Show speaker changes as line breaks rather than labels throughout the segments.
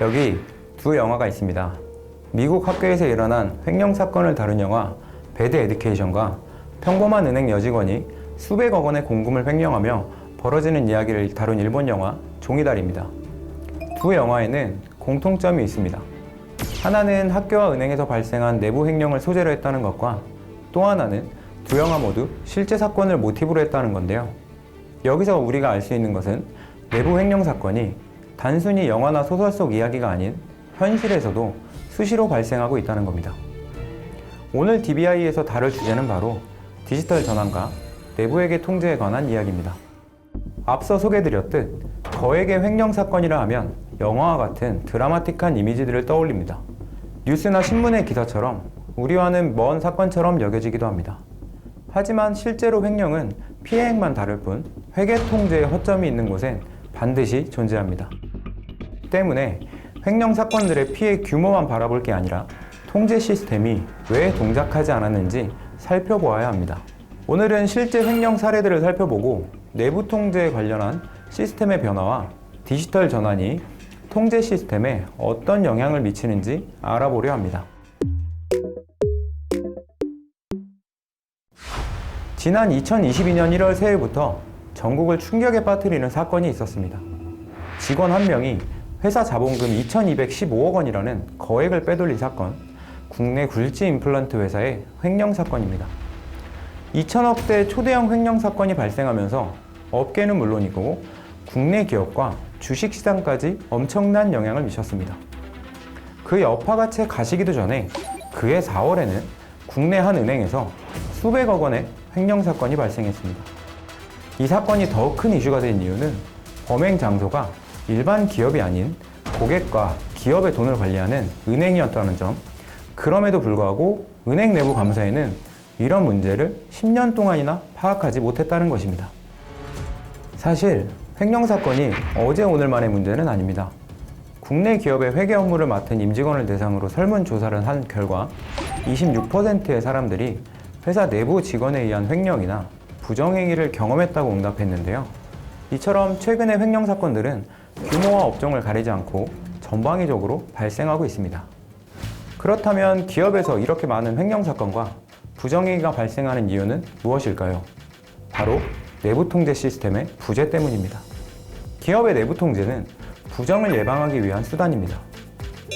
여기 두 영화가 있습니다. 미국 학교에서 일어난 횡령 사건을 다룬 영화 배드 에듀케이션과 평범한 은행 여직원이 수백억 원의 공금을 횡령하며 벌어지는 이야기를 다룬 일본 영화 종이다리입니다. 두 영화에는 공통점이 있습니다. 하나는 학교와 은행에서 발생한 내부 횡령을 소재로 했다는 것과 또 하나는 두 영화 모두 실제 사건을 모티브로 했다는 건데요. 여기서 우리가 알 수 있는 것은 내부 횡령 사건이 단순히 영화나 소설 속 이야기가 아닌 현실에서도 수시로 발생하고 있다는 겁니다. 오늘 DBI에서 다룰 주제는 바로 디지털 전환과 내부회계 통제에 관한 이야기입니다. 앞서 소개드렸듯 거액의 횡령 사건이라 하면 영화와 같은 드라마틱한 이미지들을 떠올립니다. 뉴스나 신문의 기사처럼 우리와는 먼 사건처럼 여겨지기도 합니다. 하지만 실제로 횡령은 피해액만 다를 뿐 회계 통제의 허점이 있는 곳엔 반드시 존재합니다. 때문에 횡령 사건들의 피해 규모만 바라볼 게 아니라 통제 시스템이 왜 동작하지 않았는지 살펴보아야 합니다. 오늘은 실제 횡령 사례들을 살펴보고 내부 통제에 관련한 시스템의 변화와 디지털 전환이 통제 시스템에 어떤 영향을 미치는지 알아보려 합니다. 지난 2022년 1월 새해부터 전국을 충격에 빠뜨리는 사건이 있었습니다. 직원 한 명이 회사 자본금 2215억 원이라는 거액을 빼돌린 사건, 국내 굴지 임플란트 회사의 횡령 사건입니다. 2천억대 초대형 횡령 사건이 발생하면서 업계는 물론이고 국내 기업과 주식 시장까지 엄청난 영향을 미쳤습니다. 그 여파가 채 가시기도 전에 그해 4월에는 국내 한 은행에서 수백억 원의 횡령 사건이 발생했습니다. 이 사건이 더 큰 이슈가 된 이유는 범행 장소가 일반 기업이 아닌 고객과 기업의 돈을 관리하는 은행이었다는 점. 그럼에도 불구하고 은행 내부 감사에는 이런 문제를 10년 동안이나 파악하지 못했다는 것입니다. 사실 횡령 사건이 어제 오늘만의 문제는 아닙니다. 국내 기업의 회계 업무를 맡은 임직원을 대상으로 설문조사를 한 결과 26%의 사람들이 회사 내부 직원에 의한 횡령이나 부정행위를 경험했다고 응답했는데요. 이처럼 최근의 횡령 사건들은 규모와 업종을 가리지 않고 전방위적으로 발생하고 있습니다. 그렇다면 기업에서 이렇게 많은 횡령 사건과 부정행위가 발생하는 이유는 무엇일까요? 바로 내부 통제 시스템의 부재 때문입니다. 기업의 내부 통제는 부정을 예방하기 위한 수단입니다.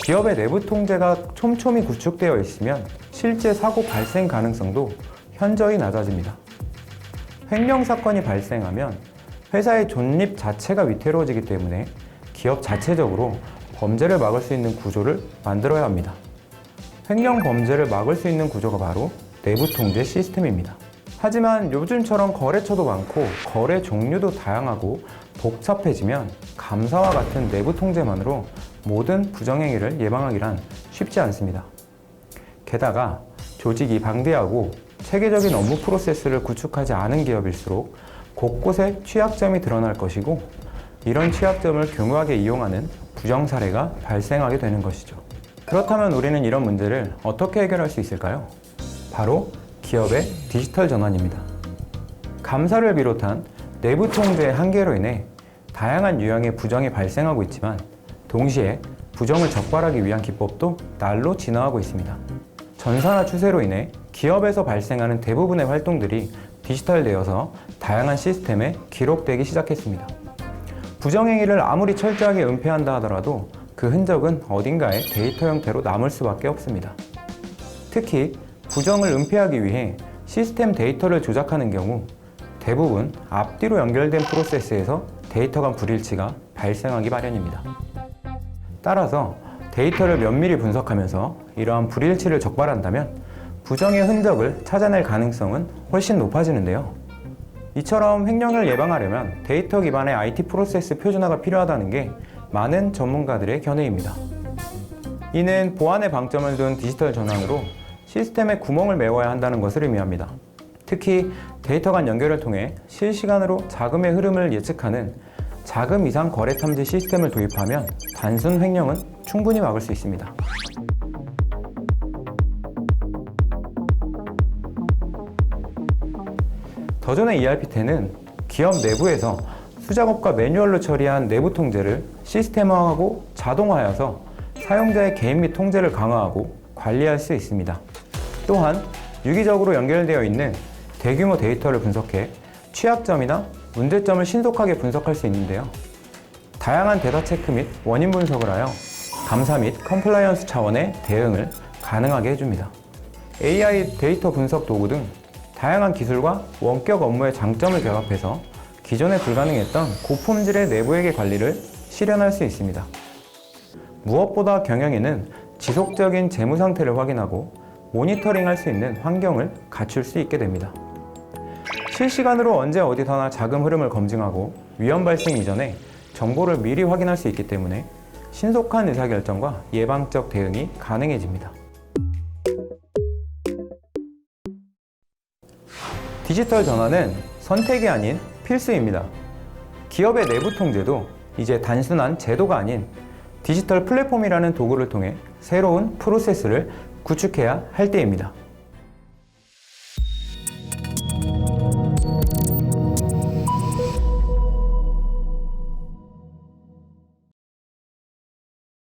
기업의 내부 통제가 촘촘히 구축되어 있으면 실제 사고 발생 가능성도 현저히 낮아집니다. 횡령 사건이 발생하면 회사의 존립 자체가 위태로워지기 때문에 기업 자체적으로 범죄를 막을 수 있는 구조를 만들어야 합니다. 횡령 범죄를 막을 수 있는 구조가 바로 내부 통제 시스템입니다. 하지만 요즘처럼 거래처도 많고 거래 종류도 다양하고 복잡해지면 감사와 같은 내부 통제만으로 모든 부정행위를 예방하기란 쉽지 않습니다. 게다가 조직이 방대하고 체계적인 업무 프로세스를 구축하지 않은 기업일수록 곳곳에 취약점이 드러날 것이고 이런 취약점을 교묘하게 이용하는 부정 사례가 발생하게 되는 것이죠. 그렇다면 우리는 이런 문제를 어떻게 해결할 수 있을까요? 바로 기업의 디지털 전환입니다. 감사를 비롯한 내부 통제의 한계로 인해 다양한 유형의 부정이 발생하고 있지만 동시에 부정을 적발하기 위한 기법도 날로 진화하고 있습니다. 전산화 추세로 인해 기업에서 발생하는 대부분의 활동들이 디지털되어서 다양한 시스템에 기록되기 시작했습니다. 부정행위를 아무리 철저하게 은폐한다 하더라도 그 흔적은 어딘가에 데이터 형태로 남을 수밖에 없습니다. 특히 부정을 은폐하기 위해 시스템 데이터를 조작하는 경우 대부분 앞뒤로 연결된 프로세스에서 데이터 간 불일치가 발생하기 마련입니다. 따라서 데이터를 면밀히 분석하면서 이러한 불일치를 적발한다면 부정의 흔적을 찾아낼 가능성은 훨씬 높아지는데요. 이처럼 횡령을 예방하려면 데이터 기반의 IT 프로세스 표준화가 필요하다는 게 많은 전문가들의 견해입니다. 이는 보안의 방점을 둔 디지털 전환으로 시스템에 구멍을 메워야 한다는 것을 의미합니다. 특히 데이터 간 연결을 통해 실시간으로 자금의 흐름을 예측하는 자금 이상 거래 탐지 시스템을 도입하면 단순 횡령은 충분히 막을 수 있습니다. 더전의 ERP10은 기업 내부에서 수작업과 매뉴얼로 처리한 내부 통제를 시스템화하고 자동화하여서 사용자의 개인 및 통제를 강화하고 관리할 수 있습니다. 또한 유기적으로 연결되어 있는 대규모 데이터를 분석해 취약점이나 문제점을 신속하게 분석할 수 있는데요. 다양한 데이터 체크 및 원인 분석을 하여 감사 및 컴플라이언스 차원의 대응을 가능하게 해줍니다. AI 데이터 분석 도구 등 다양한 기술과 원격 업무의 장점을 결합해서 기존에 불가능했던 고품질의 내부회계 관리를 실현할 수 있습니다. 무엇보다 경영에는 지속적인 재무 상태를 확인하고 모니터링 할 수 있는 환경을 갖출 수 있게 됩니다. 실시간으로 언제 어디서나 자금 흐름을 검증하고 위험 발생 이전에 정보를 미리 확인할 수 있기 때문에 신속한 의사결정과 예방적 대응이 가능해집니다. 디지털 전환은 선택이 아닌 필수입니다. 기업의 내부 통제도 이제 단순한 제도가 아닌 디지털 플랫폼이라는 도구를 통해 새로운 프로세스를 구축해야 할 때입니다.